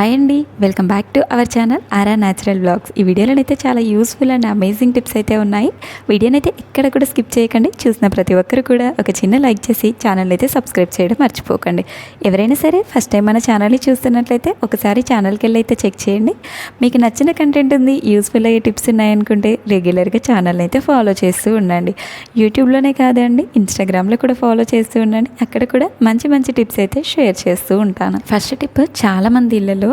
Hi అండి welcome back to our channel Aura natural blogs. ఈ వీడియోలోనైతే చాలా యూస్ఫుల్ అండ్ అమేజింగ్ టిప్స్ అయితే ఉన్నాయి. వీడియోనైతే ఎక్కడ కూడా స్కిప్ చేయకండి చూసిన ప్రతి ఒక్కరు కూడా ఒక చిన్న లైక్ చేసి ఛానల్ అయితే సబ్స్క్రైబ్ చేయడం మర్చిపోకండి. ఎవరైనా సరే ఫస్ట్ టైం మన ఛానల్ని చూస్తున్నట్లయితే ఒకసారి ఛానల్కి వెళ్ళి అయితే చెక్ చేయండి. మీకు నచ్చిన కంటెంట్ ఉంది యూస్ఫుల్ అయ్యే టిప్స్ ఉన్నాయనుకుంటే రెగ్యులర్గా ఛానల్ని అయితే ఫాలో చేస్తూ ఉండండి. యూట్యూబ్లోనే కాదండి ఇన్స్టాగ్రామ్లో కూడా ఫాలో చేస్తూ ఉండండి. అక్కడ కూడా మంచి మంచి టిప్స్ అయితే షేర్ చేస్తూ ఉంటాను. ఫస్ట్ టిప్ చాలామంది ఇళ్ళలో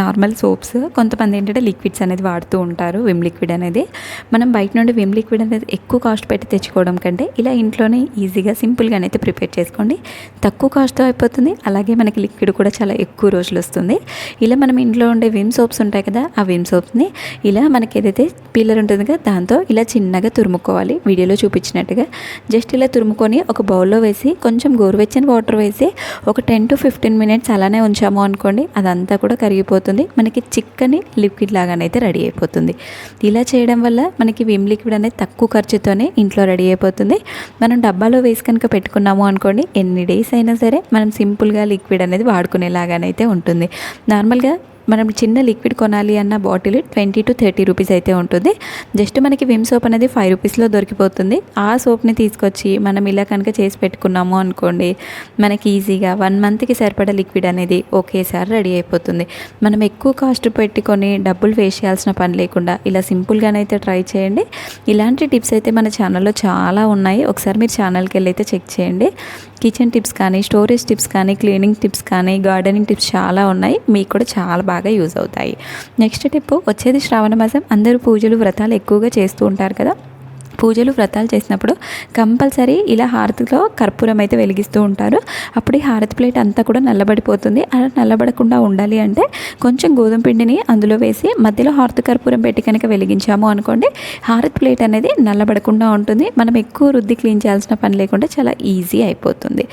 నార్మల్ సోప్స్ కొంతమంది ఏంటంటే లిక్విడ్స్ అనేది వాడుతూ ఉంటారు విమ్ లిక్విడ్ అనేది. మనం బయట నుండి విమ్ లిక్విడ్ అనేది ఎక్కువ కాస్ట్ పెట్టి తెచ్చుకోవడం కంటే ఇలా ఇంట్లోనే ఈజీగా సింపుల్గానే అయితే ప్రిపేర్ చేసుకోండి. తక్కువ కాస్ట్తో అయిపోతుంది అలాగే మనకి లిక్విడ్ కూడా చాలా ఎక్కువ రోజులు వస్తుంది. ఇలా మనం ఇంట్లో ఉండే విమ్ సోప్స్ ఉంటాయి కదా ఆ విమ్ సోప్స్ని ఇలా మనకి ఏదైతే పీలర్ ఉంటుంది కదా దాంతో ఇలా చిన్నగా తురుముకోవాలి. వీడియోలో చూపించినట్టుగా జస్ట్ ఇలా తురుముకొని ఒక బౌల్లో వేసి కొంచెం గోరువెచ్చని వాటర్ వేసి ఒక టెన్ టు ఫిఫ్టీన్ మినిట్స్ అలానే ఉంచాము అనుకోండి అదంతా కూడా కరిగిపోతుంది. మనకి చిక్కని లిక్విడ్ లాగానైతే రెడీ అయిపోతుంది. ఇలా చేయడం వల్ల మనకి విమ్ లిక్విడ్ అనేది తక్కువ ఖర్చుతోనే ఇంట్లో రెడీ అయిపోతుంది. మనం డబ్బాలో వేసి కనుక పెట్టుకున్నాము అనుకోండి ఎన్ని డేస్ అయినా సరే మనం సింపుల్గా లిక్విడ్ అనేది వాడుకునేలాగానైతే ఉంటుంది. నార్మల్గా మనం చిన్న లిక్విడ్ కొనాలి అన్న bottle twenty to thirty rupees అయితే ఉంటుంది. జస్ట్ మనకి విమ్ సోప్ అనేది ఫైవ్ రూపీస్లో దొరికిపోతుంది. ఆ సోప్ని తీసుకొచ్చి మనం ఇలా కనుక చేసి పెట్టుకున్నాము అనుకోండి మనకి ఈజీగా వన్ మంత్కి సరిపడా లిక్విడ్ అనేది ఒకేసారి రెడీ అయిపోతుంది. మనం ఎక్కువ కాస్ట్ పెట్టుకొని డబ్బులు వేస్ట్ చేయాల్సిన పని లేకుండా ఇలా సింపుల్గానైతే ట్రై చేయండి. ఇలాంటి టిప్స్ అయితే మన ఛానల్లో చాలా ఉన్నాయి. ఒకసారి మీరు ఛానల్కి వెళ్ళి అయితే చెక్ చేయండి. కిచెన్ టిప్స్ కానీ స్టోరేజ్ టిప్స్ కానీ క్లీనింగ్ టిప్స్ కానీ గార్డెనింగ్ టిప్స్ చాలా ఉన్నాయి. మీకు కూడా చాలా బాగా యూజ్ అవుతాయి. నెక్స్ట్ టిప్ వచ్చేది శ్రావణ మాసం. అందరూ పూజలు వ్రతాలు ఎక్కువగా చేస్తూ ఉంటారు కదా. పూజలు వ్రతాలు చేసినప్పుడు కంపల్సరీ ఇలా హారతిలో కర్పూరం అయితే వెలిగిస్తూ ఉంటారు. అప్పుడు ఈ హారతి ప్లేట్ అంతా కూడా నల్లబడిపోతుంది. అలా నల్లబడకుండా ఉండాలి అంటే కొంచెం గోధుమ పిండిని అందులో వేసి మధ్యలో హారతి కర్పూరం పెట్టి కనుక వెలిగించాము అనుకోండి హారతి ప్లేట్ అనేది నల్లబడకుండా ఉంటుంది. మనం ఎక్కువ రుద్ది క్లీన్ చేయాల్సిన పని లేకుండా చాలా ఈజీ అయిపోతుంది.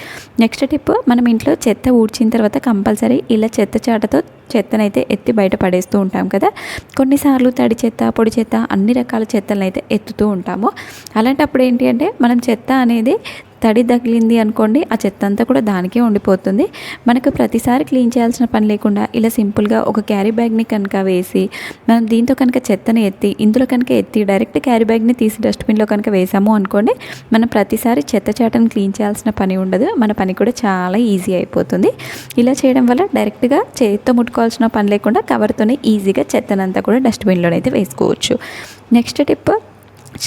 నెక్స్ట్ టిప్ మనం ఇంట్లో చెత్త ఊడ్చిన తర్వాత కంపల్సరీ ఇలా చెత్త చాటతో చెత్తనైతే ఎత్తి బయట పడేస్తూ ఉంటాం కదా. కొన్నిసార్లు తడి చెత్త పొడి చెత్త అన్ని రకాల చెత్తలను అయితే ఎత్తుతూ ఉంటాము. అలాంటప్పుడు ఏంటి అంటే మనం చెత్త అనేది తడి తగిలింది అనుకోండి ఆ చెత్త అంతా కూడా దానికే ఉండిపోతుంది. మనకు ప్రతిసారి క్లీన్ చేయాల్సిన పని లేకుండా ఇలా సింపుల్గా ఒక క్యారీ బ్యాగ్ని కనుక వేసి మనం దీంతో కనుక చెత్తని ఎత్తి ఇందులో కనుక ఎత్తి డైరెక్ట్ క్యారీ బ్యాగ్ని తీసి డస్ట్బిన్లో కనుక వేసాము అనుకోండి మనం ప్రతిసారి చెత్త చాటను క్లీన్ చేయాల్సిన పని ఉండదు. మన పని కూడా చాలా ఈజీ అయిపోతుంది. ఇలా చేయడం వల్ల డైరెక్ట్గా చేతితో ముట్టుకోవాల్సిన పని లేకుండా కవర్తోనే ఈజీగా చెత్తనంతా కూడా డస్ట్బిన్లోనైతే వేసుకోవచ్చు. నెక్స్ట్ టిప్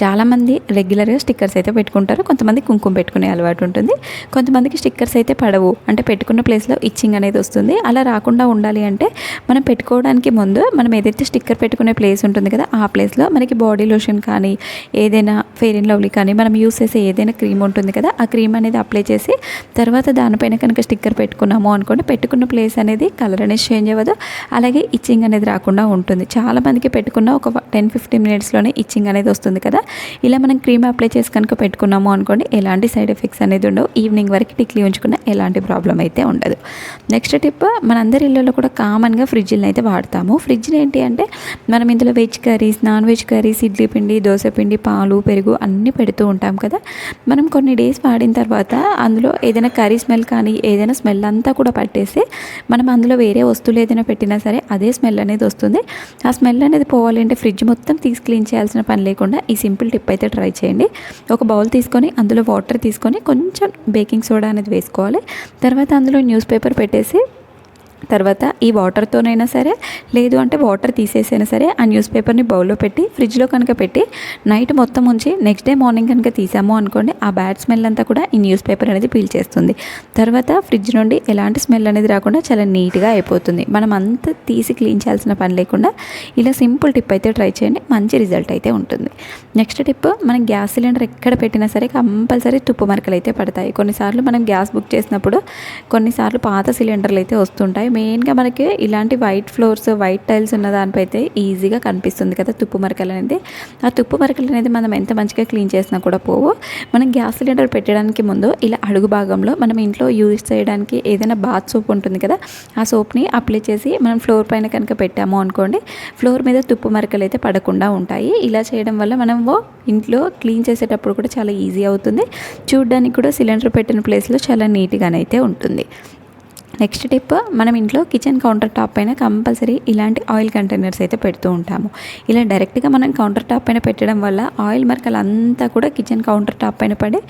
చాలామంది రెగ్యులర్గా స్టిక్కర్స్ అయితే పెట్టుకుంటారు. కొంతమంది కుంకుమ పెట్టుకునే అలవాటు ఉంటుంది. కొంతమందికి స్టిక్కర్స్ అయితే పడవు. అంటే పెట్టుకున్న ప్లేస్లో ఇచ్చింగ్ అనేది వస్తుంది. అలా రాకుండా ఉండాలి అంటే మనం పెట్టుకోవడానికి ముందు మనం ఏదైతే స్టిక్కర్ పెట్టుకునే ప్లేస్ ఉంటుంది కదా ఆ ప్లేస్లో మనకి బాడీ లోషన్ కానీ ఏదైనా ఫెయిర్ అండ్ లవ్లీ కానీ మనం యూస్ చేసే ఏదైనా క్రీమ్ ఉంటుంది కదా ఆ క్రీమ్ అనేది అప్లై చేసి తర్వాత దానిపైన కనుక స్టిక్కర్ పెట్టుకున్నాము అనుకోండి పెట్టుకున్న ప్లేస్ అనేది కలర్ అనేది చేంజ్ అవ్వదు. అలాగే ఇచ్చింగ్ అనేది రాకుండా ఉంటుంది. చాలామందికి పెట్టుకున్న ఒక టెన్ ఫిఫ్టీన్ మినిట్స్లోనే ఇచ్చింగ్ అనేది వస్తుంది కదా ఇలా మనం క్రీమ్ అప్లై చేసి కనుక పెట్టుకున్నాము అనుకోండి ఎలాంటి సైడ్ ఎఫెక్ట్స్ అనేది ఉండవు. ఈవినింగ్ వరకు టిక్లీ ఉంచుకున్న ఎలాంటి ప్రాబ్లం అయితే ఉండదు. నెక్స్ట్ టిప్ మనందరి ఇళ్ళలో కూడా కామన్గా ఫ్రిడ్జ్ని అయితే వాడతాము. ఫ్రిడ్జ్ని ఏంటి అంటే మనం ఇందులో veg curries non veg curries idli పిండి దోశ పిండి పాలు పెరుగు అన్నీ పెడుతూ ఉంటాం కదా? మనం కొన్ని డేస్ వాడిన తర్వాత అందులో ఏదైనా కర్రీ స్మెల్ కానీ ఏదైనా స్మెల్ అంతా కూడా పట్టేసి మనం అందులో వేరే వస్తువులు ఏదైనా పెట్టినా సరే అదే స్మెల్ అనేది వస్తుంది. ఆ స్మెల్ అనేది పోవాలంటే ఫ్రిడ్జ్ మొత్తం తీసి క్లీన్ చేయాల్సిన పని లేకుండా ఈ సింపుల్ టిప్ అయితే ట్రై చేయండి. ఒక బౌల్ తీసుకొని అందులో వాటర్ తీసుకొని కొంచెం బేకింగ్ సోడా అనేది వేసుకోవాలి. తర్వాత అందులో న్యూస్ పేపర్ పెట్టేసి తర్వాత ఈ వాటర్తోనైనా సరే లేదు అంటే వాటర్ తీసేసైనా సరే ఆ న్యూస్ పేపర్ని బౌల్లో పెట్టి ఫ్రిడ్జ్లో కనుక పెట్టి నైట్ మొత్తం ఉంచి నెక్స్ట్ డే మార్నింగ్ కనుక తీసాము అనుకోండి ఆ బ్యాడ్ స్మెల్ అంతా కూడా ఈ న్యూస్ పేపర్ అనేది పీల్ చేస్తుంది. తర్వాత ఫ్రిడ్జ్ నుండి ఎలాంటి స్మెల్ అనేది రాకుండా చాలా నీట్గా అయిపోతుంది. మనం అంత తీసి క్లీన్ చేయాల్సిన పని లేకుండా ఇలా సింపుల్ టిప్ అయితే ట్రై చేయండి మంచి రిజల్ట్ అయితే ఉంటుంది. నెక్స్ట్ టిప్ మనం గ్యాస్ సిలిండర్ ఎక్కడ పెట్టినా సరే కంపల్సరీ తుప్పు మరకలు అయితే పడతాయి. కొన్నిసార్లు మనం గ్యాస్ బుక్ చేసినప్పుడు కొన్నిసార్లు పాత సిలిండర్లు అయితే వస్తుంటాయి. మెయిన్గా మనకి ఇలాంటి వైట్ ఫ్లోర్స్ వైట్ టైల్స్ ఉన్న దానిపై అయితే ఈజీగా కనిపిస్తుంది కదా తుప్పు మరకలు అనేది. ఆ తుప్పు మరకలు అనేది మనం ఎంత మంచిగా క్లీన్ చేసినా కూడా పోవు. మనం గ్యాస్ సిలిండర్ పెట్టడానికి ముందు ఇలా అడుగు భాగంలో మనం ఇంట్లో యూజ్ చేయడానికి ఏదైనా బాత్ సోప్ ఉంటుంది కదా ఆ సోప్ని అప్లై చేసి మనం ఫ్లోర్ పైన కనుక పెట్టాము అనుకోండి ఫ్లోర్ మీద తుప్పు మరకలు అయితే పడకుండా ఉంటాయి. ఇలా చేయడం వల్ల మనం ఇంట్లో క్లీన్ చేసేటప్పుడు కూడా చాలా ఈజీ అవుతుంది. చూడడానికి కూడా సిలిండర్ పెట్టిన ప్లేస్లో చాలా నీట్గానైతే ఉంటుంది. నెక్స్ట్ టిప్ మనం ఇంట్లో కిచెన్ కౌంటర్ టాప్ పైన కంపల్సరీ ఇలాంటి ఆయిల్ కంటైనర్స్ అయితే పెడుతూ ఉంటాము. ఇలా డైరెక్ట్గా మనం కౌంటర్ టాప్ పైన పెట్టడం వల్ల ఆయిల్ మరకలు అంతా కూడా కిచెన్ కౌంటర్ టాప్ పైన పడే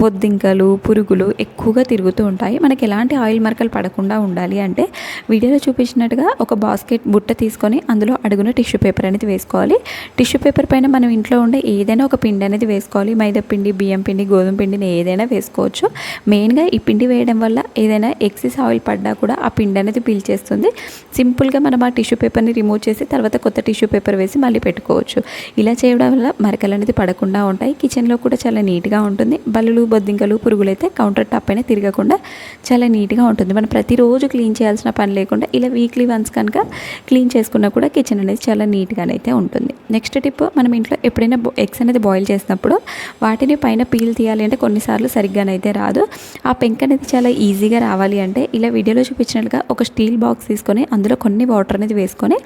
బొద్దింకలు పురుగులు ఎక్కువగా తిరుగుతూ ఉంటాయి. మనకి ఎలాంటి ఆయిల్ మరకలు పడకుండా ఉండాలి అంటే వీడియోలో చూపించినట్టుగా ఒక బాస్కెట్ బుట్ట తీసుకొని అందులో అడుగున టిష్యూ పేపర్ అనేది వేసుకోవాలి. టిష్యూ పేపర్ పైన మనం ఇంట్లో ఉండే ఏదైనా ఒక పిండి అనేది వేసుకోవాలి. మైదా పిండి బియ్యం పిండి గోధుమ పిండిని ఏదైనా వేసుకోవచ్చు. మెయిన్గా ఈ పిండి వేయడం వల్ల ఏదైనా ఎక్సెస్ ఆయిల్ పడ్డా కూడా ఆ పిండి అనేది పీల్చేస్తుంది. సింపుల్గా మనం ఆ టిష్యూ పేపర్ని రిమూవ్ చేసి తర్వాత కొత్త టిష్యూ పేపర్ వేసి మళ్ళీ పెట్టుకోవచ్చు. ఇలా చేయడం వల్ల మరకలు అనేది పడకుండా ఉంటాయి. కిచెన్లో కూడా చాలా నీట్గా ఉంటుంది. బల్లులు బొద్దింకలు పురుగులు అయితే కౌంటర్ టాప్ పైన తిరగకుండా చాలా నీట్గా ఉంటుంది. మనం ప్రతిరోజు క్లీన్ చేయాల్సిన పని లేకుండా ఇలా వీక్లీ వన్స్ కనుక క్లీన్ చేసుకున్నా కూడా కిచెన్ అనేది చాలా నీట్గానైతే ఉంటుంది. నెక్స్ట్ టిప్ మనం ఇంట్లో ఎప్పుడైనా ఎగ్స్ అనేది బాయిల్ చేసినప్పుడు వాటిని పైన పీల్ తీయాలి అంటే కొన్నిసార్లు సరిగ్గానైతే రాదు. ఆ పెంక్ అనేది చాలా ఈజీగా రావాలి అంటే ఇలా వీడియోలో చూపించినట్లుగా ఒక స్టీల్ బాక్స్ తీసుకొని అందులో కొన్ని వాటర్ అనేది వేసుకొని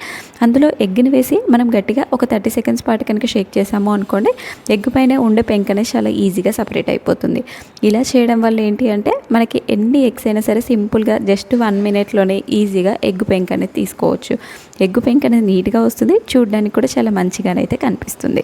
అందులో ఎగ్ని వేసి మనం గట్టిగా ఒక థర్టీ సెకండ్స్ పాటు కనుక షేక్ చేసాము అనుకోండి ఎగ్ పైన ఉండే పెంక్ అనేది చాలా ఈజీగా సపరేట్ అయిపోతుంది. ఇలా చేయడం వల్ల ఏంటి అంటే మనకి ఎన్ని ఎగ్స్ అయినా సరే సింపుల్గా జస్ట్ వన్ మినిట్లోనే ఈజీగా ఎగ్ పెంక్ అనేది తీసుకోవచ్చు. ఎగ్ పెంక్ అనేది నీట్గా వస్తుంది చూడడానికి కూడా చాలా మంచిగానైతే కనిపిస్తుంది.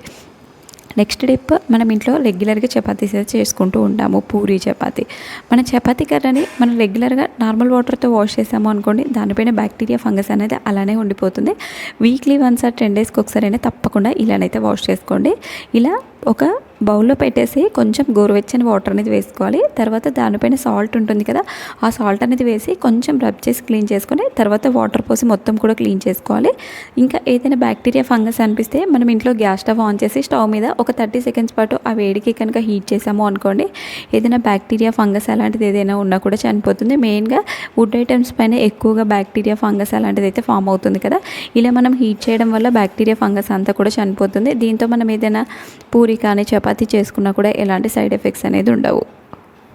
నెక్స్ట్ డిప్ మనం ఇంట్లో రెగ్యులర్గా చపాతీస్ అయితే చేసుకుంటూ ఉంటాము పూరి చపాతీ. మన చపాతీ కర్రని మనం రెగ్యులర్గా నార్మల్ వాటర్తో వాష్ చేసాము అనుకోండి దానిపైన బ్యాక్టీరియా ఫంగస్ అనేది అలానే ఉండిపోతుంది. వీక్లీ వన్స్ ఆర్ టెన్ డేస్కి ఒకసారి అయినా తప్పకుండా ఇలానైతే వాష్ చేసుకోండి. ఇలా ఒక బౌల్లో పెట్టేసి కొంచెం గోరువెచ్చని వాటర్ అనేది వేసుకోవాలి. తర్వాత దానిపైన సాల్ట్ ఉంటుంది కదా ఆ సాల్ట్ అనేది వేసి కొంచెం రబ్ చేసి క్లీన్ చేసుకొని తర్వాత వాటర్ పోసి మొత్తం కూడా క్లీన్ చేసుకోవాలి. ఇంకా ఏదైనా బ్యాక్టీరియా ఫంగస్ అనిపిస్తే మనం ఇంట్లో గ్యాస్ స్టవ్ ఆన్ చేసి స్టవ్ మీద ఒక థర్టీ సెకండ్స్ పాటు ఆ వేడికి కనుక హీట్ చేసాము అనుకోండి ఏదైనా బ్యాక్టీరియా ఫంగస్ అలాంటిది ఏదైనా ఉన్నా కూడా చనిపోతుంది. మెయిన్గా వుడ్ ఐటమ్స్ పైన ఎక్కువగా బ్యాక్టీరియా ఫంగస్ అలాంటిది అయితే ఫామ్ అవుతుంది కదా. ఇలా మనం హీట్ చేయడం వల్ల బ్యాక్టీరియా ఫంగస్ అంతా కూడా చనిపోతుంది. దీంతో మనం ఏదైనా పూరి కానీ చపాతీ చేసుకున్నా కూడా ఎలాంటి సైడ్ ఎఫెక్ట్స్ అనేది ఉండవు.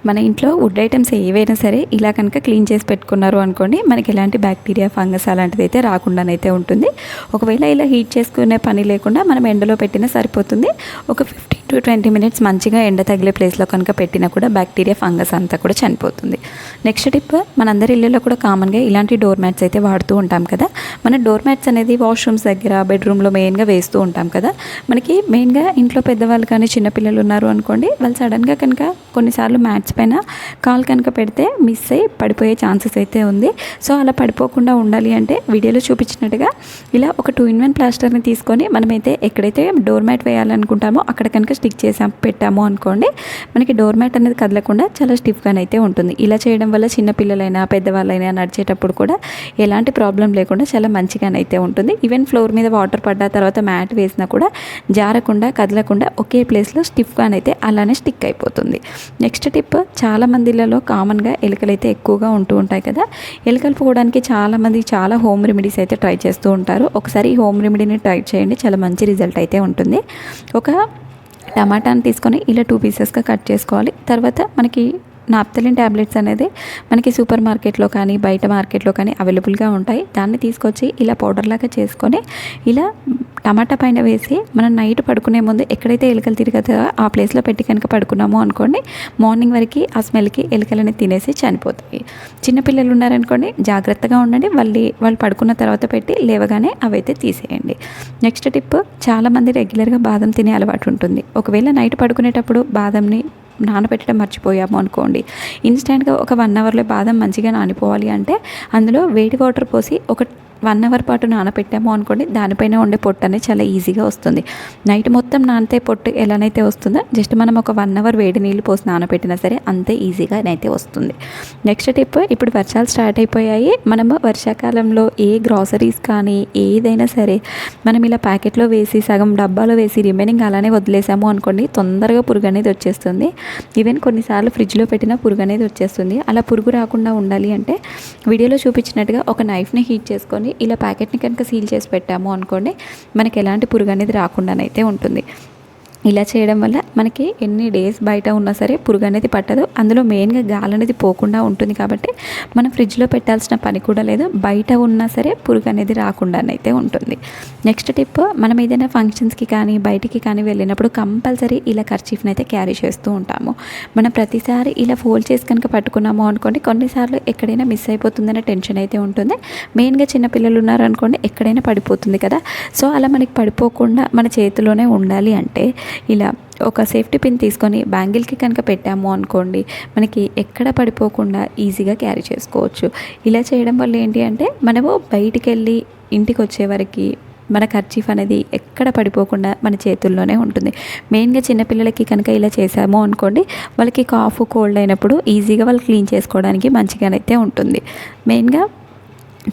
మన ఇంట్లో వుడ్ ఐటమ్స్ ఏవైనా సరే ఇలా కనుక క్లీన్ చేసి పెట్టుకున్నారు అనుకోండి మనకి ఎలాంటి బ్యాక్టీరియా ఫంగస్ అలాంటిది అయితే రాకుండానైతే ఉంటుంది. ఒకవేళ ఇలా హీట్ చేసుకునే పని లేకుండా మనం ఎండలో పెట్టినా సరిపోతుంది. ఒక ఫిఫ్టీన్ టు ట్వంటీ మినిట్స్ మంచిగా ఎండ తగిలే ప్లేస్లో కనుక పెట్టినా కూడా బ్యాక్టీరియా ఫంగస్ అంతా కూడా చనిపోతుంది. నెక్స్ట్ టిప్ మనందరి ఇళ్ళలో కూడా కామన్గా ఇలాంటి డోర్ మ్యాట్స్ అయితే వాడుతూ ఉంటాం కదా. మన డోర్ మ్యాట్స్ అనేది వాష్రూమ్స్ దగ్గర బెడ్రూమ్లో మెయిన్గా వేస్తూ ఉంటాం కదా. మనకి మెయిన్గా ఇంట్లో పెద్దవాళ్ళు కానీ చిన్నపిల్లలు ఉన్నారు అనుకోండి వాళ్ళు సడన్గా కనుక కొన్నిసార్లు మ్యాట్స్ పైన కాల్ కనుక పెడితే మిస్ అయ్యి పడిపోయే ఛాన్సెస్ అయితే ఉంది. సో అలా పడిపోకుండా ఉండాలి అంటే వీడియోలో చూపించినట్టుగా ఇలా ఒక టూ ఇన్ వన్ ప్లాస్టర్ని తీసుకొని మనమైతే ఎక్కడైతే డోర్ మ్యాట్ వేయాలనుకుంటామో అక్కడ కనుక స్టిక్ చేసాం పెట్టాము అనుకోండి మనకి డోర్ మ్యాట్ అనేది కదలకుండా చాలా స్టిఫ్గానైతే ఉంటుంది. ఇలా చేయడం వల్ల చిన్నపిల్లలైనా పెద్దవాళ్ళైనా నడిచేటప్పుడు కూడా ఎలాంటి ప్రాబ్లం లేకుండా చాలా మంచిగానైతే ఉంటుంది. ఈవెన్ ఫ్లోర్ మీద వాటర్ పడ్డ తర్వాత మ్యాట్ వేసినా కూడా జారకుండా కదలకుండా ఒకే ప్లేస్లో స్టిఫ్గానైతే అలానే స్టిక్ అయిపోతుంది. నెక్స్ట్ టిప్ చాలా మందిలలో కామన్గా ఎలుకలు అయితే ఎక్కువగా ఉంటూ ఉంటాయి కదా. ఎలుకలు పోవడానికి చాలామంది చాలా హోమ్ రెమెడీస్ అయితే ట్రై చేస్తూ ఉంటారు. ఒకసారి ఈ హోమ్ రెమెడీని ట్రై చేయండి చాలా మంచి రిజల్ట్ అయితే ఉంటుంది. ఒక టమాటాని తీసుకొని ఇలా టూ పీసెస్గా కట్ చేసుకోవాలి. తర్వాత మనకి నాప్తలిన్ ట్యాబ్లెట్స్ అనేది మనకి సూపర్ మార్కెట్లో కానీ బయట మార్కెట్లో కానీ అవైలబుల్గా ఉంటాయి. దాన్ని తీసుకొచ్చి ఇలా పౌడర్ లాగా చేసుకొని ఇలా టమాటా పైన వేసి మనం నైట్ పడుకునే ముందు ఎక్కడైతే ఎలుకలు తిరుగుతాయో ఆ ప్లేస్లో పెట్టి కనుక పడుకున్నామో అనుకోండి మార్నింగ్ వరకు ఆ స్మెల్కి ఎలుకలని తినేసి చనిపోతాయి. చిన్నపిల్లలు ఉన్నారనుకోండి జాగ్రత్తగా ఉండండి. వాళ్ళు వాళ్ళు పడుకున్న తర్వాత పెట్టి లేవగానే అవైతే తీసేయండి. నెక్స్ట్ టిప్ చాలామంది రెగ్యులర్గా బాదం తినే అలవాటు ఉంటుంది. ఒకవేళ నైట్ పడుకునేటప్పుడు బాదంని నానబెట్టడం మర్చిపోయాము అనుకోండి. ఇన్స్టెంట్గా ఒక వన్ అవర్లో బాదం మంచిగా నానిపోవాలి అంటే అందులో వేడి వాటర్ పోసి ఒక వన్ అవర్ పాటు నానబెట్టాము అనుకోండి దానిపైన ఉండే పొట్టు అనేది చాలా ఈజీగా వస్తుంది. నైట్ మొత్తం నానితే పొట్టు ఎలానైతే వస్తుందో జస్ట్ మనం ఒక వన్ అవర్ వేడి నీళ్ళు పోసి నానబెట్టినా సరే అంతే ఈజీగా అయితే వస్తుంది. నెక్స్ట్ టిప్ ఇప్పుడు వర్షాలు స్టార్ట్ అయిపోయాయి. మనము వర్షాకాలంలో ఏ గ్రాసరీస్ కానీ ఏదైనా సరే మనం ఇలా ప్యాకెట్లో వేసి సగం డబ్బాలో వేసి రిమైనింగ్ అలానే వదిలేసాము అనుకోండి తొందరగా పురుగు అనేది వచ్చేస్తుంది. ఈవెన్ కొన్నిసార్లు ఫ్రిడ్జ్లో పెట్టిన పురుగు అనేది వచ్చేస్తుంది. అలా పురుగు రాకుండా ఉండాలి అంటే వీడియోలో చూపించినట్టుగా ఒక నైఫ్ని హీట్ చేసుకొని ఇలా ప్యాకెట్ని కనుక సీల్ చేసి పెట్టాము అనుకోండి మనకి ఎలాంటి పురుగు అనేది రాకుండానైతే ఉంటుంది. ఇలా చేయడం వల్ల మనకి ఎన్ని డేస్ బయట ఉన్నా సరే పురుగు అనేది పట్టదు. అందులో మెయిన్గా గాలి అనేది పోకుండా ఉంటుంది కాబట్టి మనం ఫ్రిడ్జ్లో పెట్టాల్సిన పని కూడా లేదు. బయట ఉన్నా సరే పురుగు అనేది రాకుండానైతే ఉంటుంది. నెక్స్ట్ టిప్ మనం ఏదైనా ఫంక్షన్స్కి కానీ బయటికి కానీ వెళ్ళినప్పుడు కంపల్సరీ ఇలా ఖర్చీఫ్ని అయితే క్యారీ చేస్తూ ఉంటాము. మనం ప్రతిసారి ఇలా ఫోల్డ్ చేసి కనుక పట్టుకున్నాము అనుకోండి కొన్నిసార్లు ఎక్కడైనా మిస్ అయిపోతుందనే టెన్షన్ అయితే ఉంటుంది. మెయిన్గా చిన్నపిల్లలు ఉన్నారనుకోండి ఎక్కడైనా పడిపోతుంది కదా. సో అలా మనకి పడిపోకుండా మన చేతిలోనే ఉండాలి అంటే ఇలా ఒక సేఫ్టీ పిన్ తీసుకొని బ్యాంగిల్కి కనుక పెట్టాము అనుకోండి మనకి ఎక్కడ పడిపోకుండా ఈజీగా క్యారీ చేసుకోవచ్చు. ఇలా చేయడం వల్ల ఏంటి అంటే మనము బయటికి వెళ్ళి ఇంటికి వచ్చే వరకు మన ఖర్చీఫ్ అనేది ఎక్కడ పడిపోకుండా మన చేతుల్లోనే ఉంటుంది. మెయిన్గా చిన్నపిల్లలకి కనుక ఇలా చేసాము అనుకోండి వాళ్ళకి కాఫ్ కోల్డ్ అయినప్పుడు ఈజీగా వాళ్ళు క్లీన్ చేసుకోవడానికి మంచిగానైతే ఉంటుంది. మెయిన్గా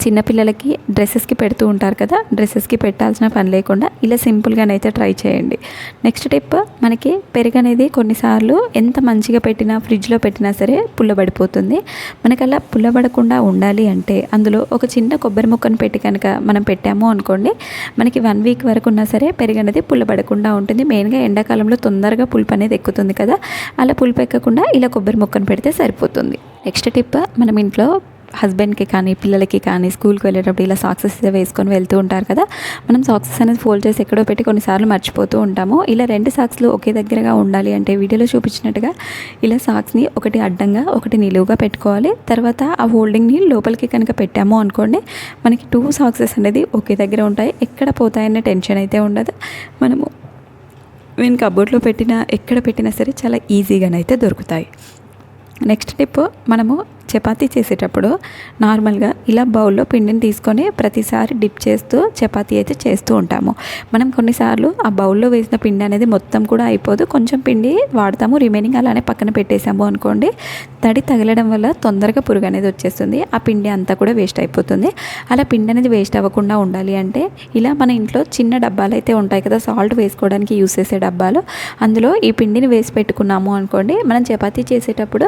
చిన్నపిల్లలకి డ్రెస్సెస్కి పెడుతూ ఉంటారు కదా డ్రెస్సెస్కి పెట్టాల్సిన పని లేకుండా ఇలా సింపుల్గానైతే ట్రై చేయండి. నెక్స్ట్ టిప్ మనకి పెరుగు అనేది కొన్నిసార్లు ఎంత మంచిగా పెట్టినా ఫ్రిడ్జ్లో పెట్టినా సరే పుల్లబడిపోతుంది. మనకి అలా పుల్లబడకుండా ఉండాలి అంటే అందులో ఒక చిన్న కొబ్బరి ముక్కను పెట్టి కనుక మనం పెట్టాము అనుకోండి మనకి వన్ వీక్ వరకు ఉన్నా సరే పెరుగు అనేది పుల్లబడకుండా ఉంటుంది. మెయిన్గా ఎండాకాలంలో తొందరగా పులుపు అనేది ఎక్కుతుంది కదా అలా పులుపు ఎక్కకుండా ఇలా కొబ్బరి ముక్కను పెడితే సరిపోతుంది. నెక్స్ట్ టిప్ మనం ఇంట్లో హస్బెండ్కి కానీ పిల్లలకి కానీ స్కూల్కి వెళ్ళేటప్పుడు ఇలా సాక్సెస్ వేసుకొని వెళ్తూ ఉంటారు కదా. మనం సాక్సెస్ అనేది ఫోల్డ్ చేసి ఎక్కడో పెట్టి కొన్నిసార్లు మర్చిపోతూ ఉంటాము. ఇలా రెండు సాక్స్లు ఒకే దగ్గరగా ఉండాలి అంటే వీడియోలో చూపించినట్టుగా ఇలా సాక్స్ని ఒకటి అడ్డంగా ఒకటి నిలువుగా పెట్టుకోవాలి. తర్వాత ఆ హోల్డింగ్ని లోపలికి కనుక పెట్టాము అనుకోండి మనకి టూ సాక్సెస్ అనేది ఒకే దగ్గర ఉంటాయి. ఎక్కడ పోతాయన్న టెన్షన్ అయితే ఉండదు. మనము నేను కబోర్డ్లో పెట్టినా ఎక్కడ పెట్టినా సరే చాలా ఈజీగానైతే దొరుకుతాయి. నెక్స్ట్ టిప్ మనము చపాతీ చేసేటప్పుడు నార్మల్గా ఇలా బౌల్లో పిండిని తీసుకొని ప్రతిసారి డిప్ చేస్తూ చపాతీ అయితే చేస్తూ ఉంటాము. మనం కొన్నిసార్లు ఆ బౌల్లో వేసిన పిండి అనేది మొత్తం కూడా అయిపోదు. కొంచెం పిండి వాడతాము. రిమైనింగ్ అలానే పక్కన పెట్టేసాము అనుకోండి తడి తగలడం వల్ల తొందరగా పురుగు అనేది వచ్చేస్తుంది. ఆ పిండి అంతా కూడా వేస్ట్ అయిపోతుంది. అలా పిండి అనేది వేస్ట్ అవ్వకుండా ఉండాలి అంటే ఇలా మన ఇంట్లో చిన్న డబ్బాలు అయితే ఉంటాయి కదా సాల్ట్ వేసుకోవడానికి యూస్ చేసే డబ్బాలు. అందులో ఈ పిండిని వేసి పెట్టుకున్నాము అనుకోండి మనం చపాతీ చేసేటప్పుడు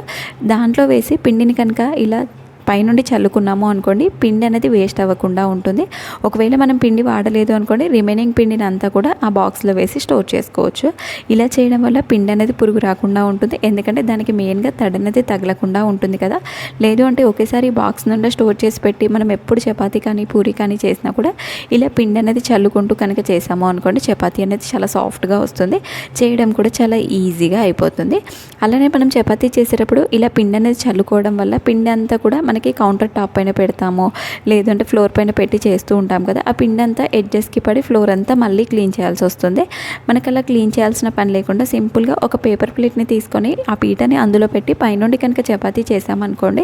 దాంట్లో వేసి పిండిని కనుక ఇలా పైనుండి చల్లుకున్నాము అనుకోండి పిండి అనేది వేస్ట్ అవ్వకుండా ఉంటుంది. ఒకవేళ మనం పిండి వాడలేదు అనుకోండి రిమైనింగ్ పిండిని అంతా కూడా ఆ బాక్స్లో వేసి స్టోర్ చేసుకోవచ్చు. ఇలా చేయడం వల్ల పిండి అనేది పురుగు రాకుండా ఉంటుంది. ఎందుకంటే దానికి మెయిన్గా తడనది తగలకుండా ఉంటుంది కదా. లేదు అంటే ఒకేసారి బాక్స్ నుండి స్టోర్ చేసి పెట్టి మనం ఎప్పుడు చపాతీ కానీ పూరి కానీ చేసినా కూడా ఇలా పిండి అనేది చల్లుకుంటూ కనుక చేసాము అనుకోండి చపాతీ అనేది చాలా సాఫ్ట్గా వస్తుంది. చేయడం కూడా చాలా ఈజీగా అయిపోతుంది. అలానే మనం చపాతీ చేసేటప్పుడు ఇలా పిండి అనేది చల్లుకోవడం వల్ల పిండి అంతా కూడా మనకి కౌంటర్ టాప్ పైన పెడతాము. లేదంటే ఫ్లోర్ పైన పెట్టి చేస్తూ ఉంటాం కదా. ఆ పిండి అంతా ఎడ్జెస్కి పడి ఫ్లోర్ అంతా మళ్ళీ క్లీన్ చేయాల్సి వస్తుంది. మనకు అలా క్లీన్ చేయాల్సిన పని లేకుండా సింపుల్గా ఒక పేపర్ ప్లేట్ని తీసుకొని ఆ పీటని అందులో పెట్టి పైనుండి కనుక చపాతీ చేసామనుకోండి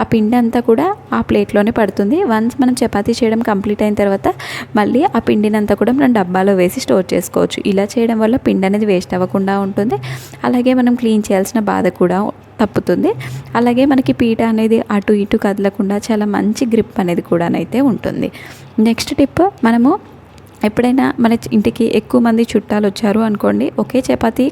ఆ పిండి అంతా కూడా ఆ ప్లేట్లోనే పడుతుంది. వన్స్ మనం చపాతీ చేయడం కంప్లీట్ అయిన తర్వాత మళ్ళీ ఆ పిండిని అంతా కూడా మనం డబ్బాలో వేసి స్టోర్ చేసుకోవచ్చు. ఇలా చేయడం వల్ల పిండి అనేది వేస్ట్ అవ్వకుండా ఉంటుంది. అలాగే మనం క్లీన్ చేయాల్సిన బాధ కూడా తప్పుతుంది. అలాగే మనకి పీట అనేది అటు ఇటు కదలకుండా చాలా మంచి గ్రిప్ అనేది కూడానైతే ఉంటుంది. నెక్స్ట్ టిప్ మనము ఎప్పుడైనా మన ఇంటికి ఎక్కువ మంది చుట్టాలు వచ్చారు అనుకోండి ఒకే చపాతీ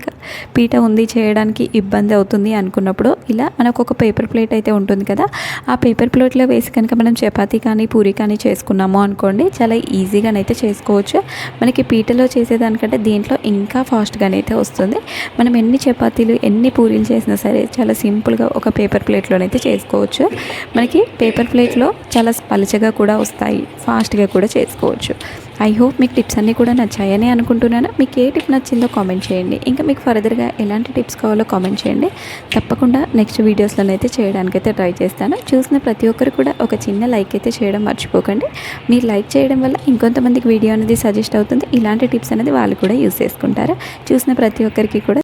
పీట ఉంది చేయడానికి ఇబ్బంది అవుతుంది అనుకున్నప్పుడు ఇలా మనకు ఒక పేపర్ ప్లేట్ అయితే ఉంటుంది కదా ఆ పేపర్ ప్లేట్లో వేసి కనుక మనం చపాతీ కానీ పూరి కానీ చేసుకున్నాము అనుకోండి చాలా ఈజీగానైతే చేసుకోవచ్చు. మనకి పీటలో చేసేదానికంటే దీంట్లో ఇంకా ఫాస్ట్గానైతే వస్తుంది. మనం ఎన్ని చపాతీలు ఎన్ని పూరీలు చేసినా సరే చాలా సింపుల్గా ఒక పేపర్ ప్లేట్లోనైతే చేసుకోవచ్చు. మనకి పేపర్ ప్లేట్లో చాలా పలచగా కూడా వస్తాయి ఫాస్ట్గా కూడా చేసుకోవచ్చు. ఐ హోప్ మీకు టిప్స్ అన్నీ కూడా నచ్చాయని అనుకుంటున్నాను. మీకు ఏ టిప్ నచ్చిందో కామెంట్ చేయండి. ఇంకా మీకు ఫర్దర్గా ఎలాంటి టిప్స్ కావాలో కామెంట్ చేయండి. తప్పకుండా నెక్స్ట్ వీడియోస్లో అయితే చేయడానికైతే ట్రై చేస్తాను. చూసిన ప్రతి ఒక్కరు కూడా ఒక చిన్న లైక్ అయితే చేయడం మర్చిపోకండి. మీరు లైక్ చేయడం వల్ల ఇంకొంతమందికి వీడియో అనేది సజెస్ట్ అవుతుంది. ఇలాంటి టిప్స్ అనేది వాళ్ళు కూడా యూస్ చేసుకుంటారు. చూసిన ప్రతి ఒక్కరికి కూడా